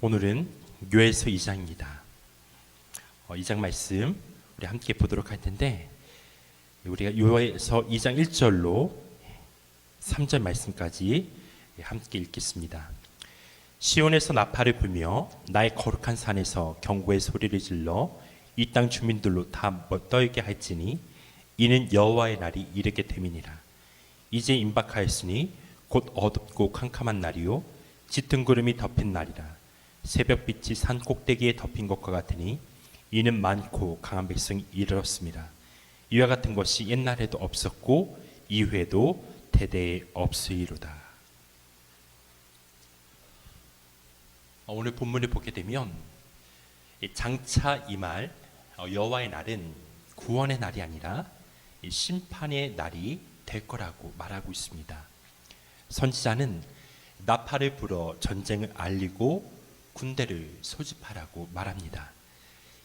오늘은 요에서 2장입니다. 어, 2장 말씀 우리 함께 보도록 할 텐데 우리가 요에서 2장 1절로 3절 말씀까지 함께 읽겠습니다. 시온에서 나팔을 불며 나의 거룩한 산에서 경고의 소리를 질러 이 땅 주민들로 다 떨게 할지니 이는 여호와의 날이 이르게 됨이니라. 이제 임박하였으니 곧 어둡고 캄캄한 날이요 짙은 구름이 덮인 날이라. 새벽빛이 산 꼭대기에 덮인 것과 같으니 이는 많고 강한 백성이 이르렀습니다. 이와 같은 것이 옛날에도 없었고 이후에도 대대에 없으리로다. 어, 오늘 본문을 보게 되면 이 장차 이말 어, 여호와의 날은 구원의 날이 아니라 이 심판의 날이 될 거라고 말하고 있습니다. 선지자는 나팔을 불어 전쟁을 알리고 군대를 소집하라고 말합니다.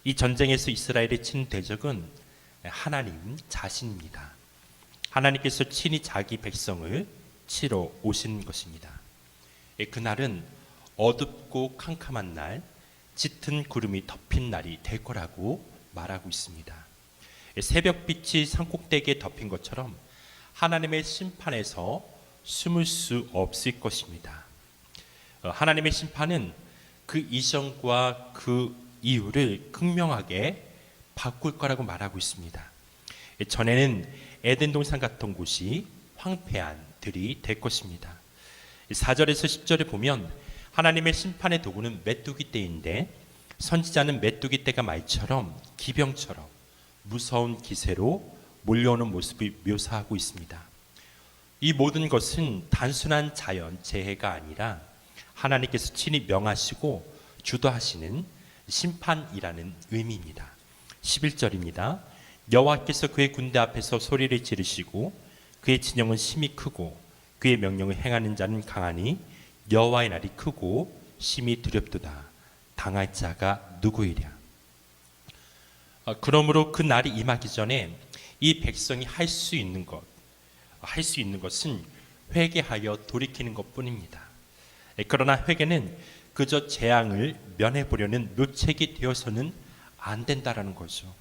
이 전쟁에서 이스라엘이 친 대적은 하나님 자신입니다. 하나님께서 친히 자기 백성을 치러 오신 것입니다. 예, 그날은 어둡고 캄캄한 날, 짙은 구름이 덮인 날이 될 거라고 말하고 있습니다. 예, 새벽빛이 산꼭대기에 덮인 것처럼 하나님의 심판에서 숨을 수 없을 것입니다. 어, 하나님의 심판은 그 이전과 그 이유를 극명하게 바꿀 거라고 말하고 있습니다. 예, 전에는 에덴 동산 같은 곳이 황폐한 들이 될 것입니다. 4절에서 10절에 보면 하나님의 심판의 도구는 메뚜기 떼인데 선지자는 메뚜기 떼가 말처럼 기병처럼 무서운 기세로 몰려오는 모습을 묘사하고 있습니다. 이 모든 것은 단순한 자연 재해가 아니라 하나님께서 친히 명하시고 주도하시는 심판이라는 의미입니다. 11절입니다. 여호와께서 그의 군대 앞에서 소리를 지르시고 그의 진영은 심히 크고 그의 명령을 행하는 자는 강하니 여호와의 날이 크고 심히 두렵도다. 당할 자가 누구이랴. 아, 그러므로 그 날이 임하기 전에 이 백성이 할 수 있는 것, 할 수 있는 것은 회개하여 돌이키는 것뿐입니다. 예, 그러나 회개는 그저 재앙을 면해 보려는 묘책이 되어서는 안 된다라는 거죠.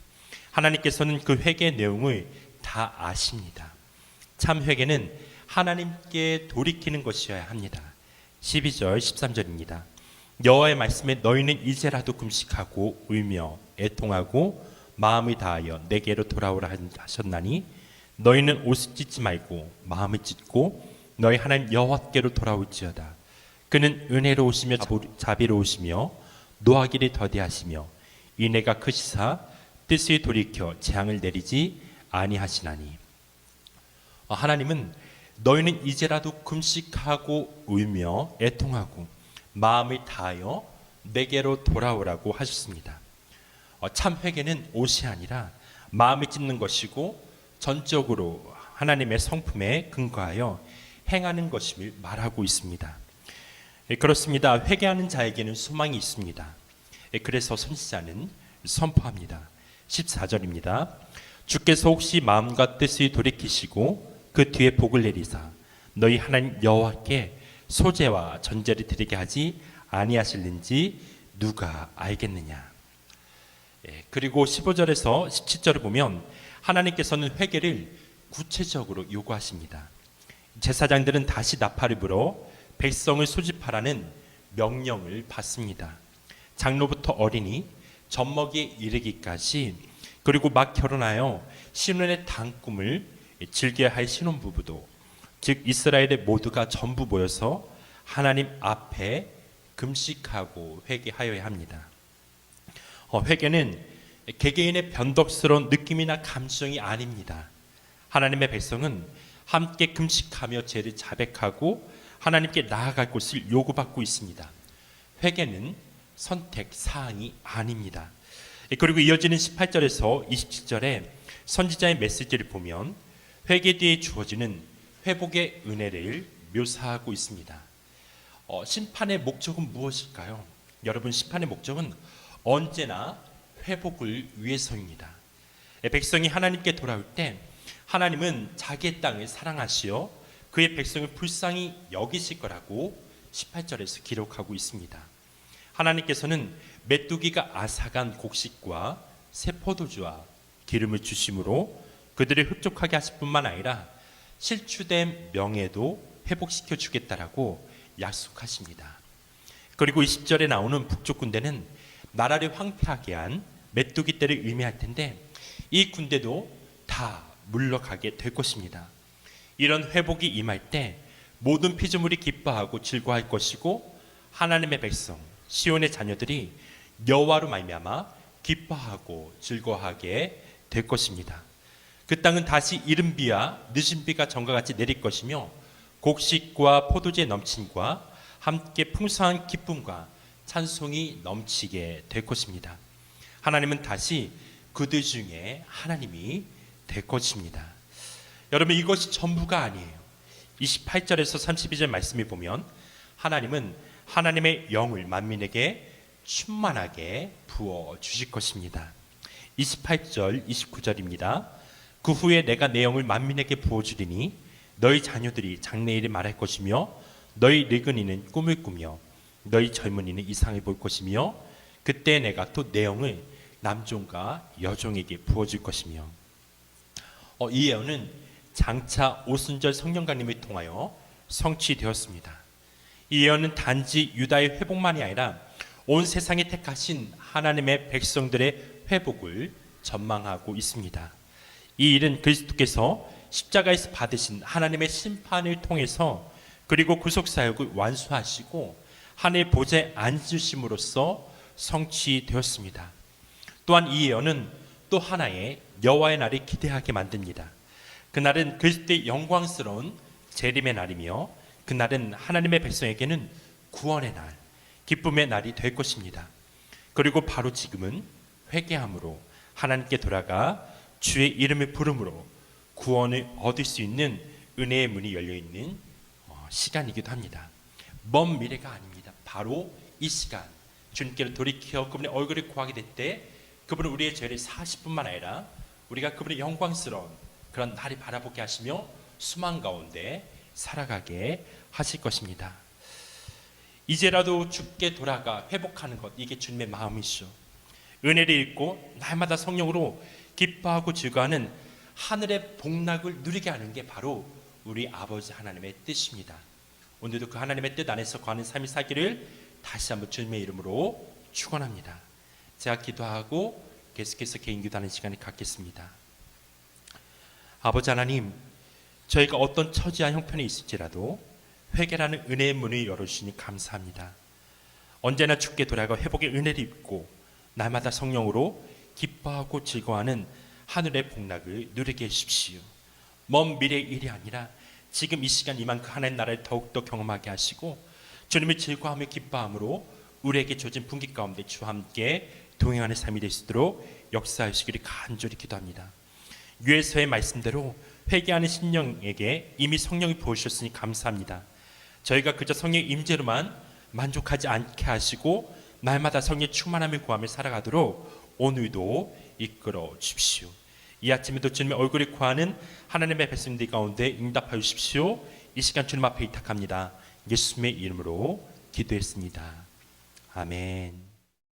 하나님께서는 그 회개의 내용을 다 아십니다. 참 회개는 하나님께 돌이키는 것이어야 합니다. 12절 13절입니다. 여호와의 말씀에 너희는 이제라도 금식하고 울며 애통하고 마음을 다하여 내게로 돌아오라 하셨나니 너희는 옷을 찢지 말고 마음을 찢고 너희 하나님 여호와께로 돌아올지어다. 그는 은혜로우시며 자비로우시며 노하기를 더디하시며 인애가 크시사 뜻을 돌이켜 재앙을 내리지 아니하시나니 어, 하나님은 너희는 이제라도 금식하고 울며 애통하고 마음을 다하여 내게로 돌아오라고 하셨습니다. 어, 참 회개는 옷이 아니라 마음을 찢는 것이고 전적으로 하나님의 성품에 근거하여 행하는 것임을 말하고 있습니다. 예, 그렇습니다. 회개하는 자에게는 소망이 있습니다. 예, 그래서 선지자는 선포합니다. 14절입니다. 주께서 혹시 마음과 뜻을 돌이키시고 그 뒤에 복을 내리사 너희 하나님 여호와께 소재와 전제를 드리게 하지 아니하실는지 누가 알겠느냐. 예, 그리고 15절에서 17절을 보면 하나님께서는 회개를 구체적으로 요구하십니다. 제사장들은 다시 나팔을 불어 백성을 소집하라는 명령을 받습니다. 장로부터 어린이, 젖먹이에 이르기까지 그리고 막 결혼하여 신혼의 단꿈을 즐겨야 할 신혼부부도 즉 이스라엘의 모두가 전부 모여서 하나님 앞에 금식하고 회개하여야 합니다. 어, 회개는 개개인의 변덕스러운 느낌이나 감정이 아닙니다. 하나님의 백성은 함께 금식하며 죄를 자백하고 하나님께 나아갈 곳을 요구받고 있습니다. 회개는 선택 사항이 아닙니다. 그리고 이어지는 18절에서 27절에 선지자의 메시지를 보면 회개 뒤에 주어지는 회복의 은혜를 묘사하고 있습니다. 어, 심판의 목적은 무엇일까요? 여러분 심판의 목적은 언제나 회복을 위해서입니다. 백성이 하나님께 돌아올 때 하나님은 자기의 땅을 사랑하시어 그의 백성을 불쌍히 여기실 거라고 18절에서 기록하고 있습니다. 하나님께서는 메뚜기가 아삭한 곡식과 새 포도주와 기름을 주심으로 그들을 흡족하게 하실 뿐만 아니라 실추된 명예도 회복시켜 주겠다라고 약속하십니다. 그리고 20절에 나오는 북쪽 군대는 나라를 황폐하게 한 메뚜기 떼를 의미할 텐데 이 군대도 다 물러가게 될 것입니다. 이런 회복이 임할 때 모든 피조물이 기뻐하고 즐거워할 것이고 하나님의 백성 시온의 자녀들이 여호와로 말미암아 기뻐하고 즐거워하게 될 것입니다. 그 땅은 다시 이른 비와 늦은 비가 전과 같이 내릴 것이며 곡식과 포도주의 넘침과 함께 풍성한 기쁨과 찬송이 넘치게 될 것입니다. 하나님은 다시 그들 중에 하나님이 될 것입니다. 여러분 이것이 전부가 아니에요. 28절에서 32절 말씀을 보면 하나님은 하나님의 영을 만민에게 충만하게 부어 주실 것입니다. 28절 29절입니다. 그 후에 내가 내 영을 만민에게 부어 주리니 너희 자녀들이 장래일을 말할 것이며 너희 늙은이는 꿈을 꾸며 너희 젊은이는 이상을 볼 것이며 그때 내가 또 내 영을 남종과 여종에게 부어 줄 것이며 어, 이 예언은 장차 오순절 성령강림을 통하여 성취되었습니다. 이 예언은 단지 유다의 회복만이 아니라 온 세상에 택하신 하나님의 백성들의 회복을 전망하고 있습니다. 이 일은 그리스도께서 십자가에서 받으신 하나님의 심판을 통해서 그리고 구속 사역을 완수하시고 하늘 보좌에 앉으심으로써 성취되었습니다. 또한 이 예언은 또 하나의 여호와의 날을 기대하게 만듭니다. 그날은 그리스도의 영광스러운 재림의 날이며 그날은 하나님의 백성에게는 구원의 날, 기쁨의 날이 될 것입니다. 그리고 바로 지금은 회개함으로 하나님께 돌아가 주의 이름을 부름으로 구원을 얻을 수 있는 은혜의 문이 열려 있는 어, 시간이기도 합니다. 먼 미래가 아닙니다. 바로 이 시간 주님께로 돌이켜 그분의 얼굴을 구하게 될 때 그분은 우리의 죄를 40분만 아니라 우리가 그분의 영광스러운 그런 날이 바라보게 하시며 수만 가운데 살아가게 하실 것입니다. 이제라도 죽게 돌아가 회복하는 것 이게 주님의 마음이시죠. 은혜를 읽고 날마다 성령으로 기뻐하고 즐거워하는 하늘의 복락을 누리게 하는 게 바로 우리 아버지 하나님의 뜻입니다. 오늘도 그 하나님의 뜻 안에서 거하는 삶이 살기를 다시 한번 주님의 이름으로 축원합니다. 제가 기도하고 계속해서 개인 기도하는 시간을 갖겠습니다. 아버지 하나님, 저희가 어떤 처지와 형편에 있을지라도 회개라는 은혜의 문을 열어주시니 감사합니다. 언제나 죽게 돌아가 회복의 은혜를 입고 날마다 성령으로 기뻐하고 즐거워하는 하늘의 복락을 누리게 해주십시오. 먼 미래의 일이 아니라 지금 이 시간 이만 그 하나님 나라를 더욱더 경험하게 하시고 주님의 즐거워하며 기뻐함으로 우리에게 주어진 분기 가운데 주와 함께 동행하는 삶이 될 수 있도록 역사하시기를 간절히 기도합니다. 유에서의 말씀대로 회개하는 신령에게 이미 성령이 부으셨으니 감사합니다. 저희가 그저 성령의 임재로만 만족하지 않게 하시고 날마다 성령의 충만함을 구하며 살아가도록 오늘도 이끌어 주십시오. 이 아침에도 주님의 얼굴을 구하는 하나님의 백성들 가운데 응답하여 주십시오. 이 시간 주님 앞에 이탁합니다. 예수님의 이름으로 기도했습니다. 아멘.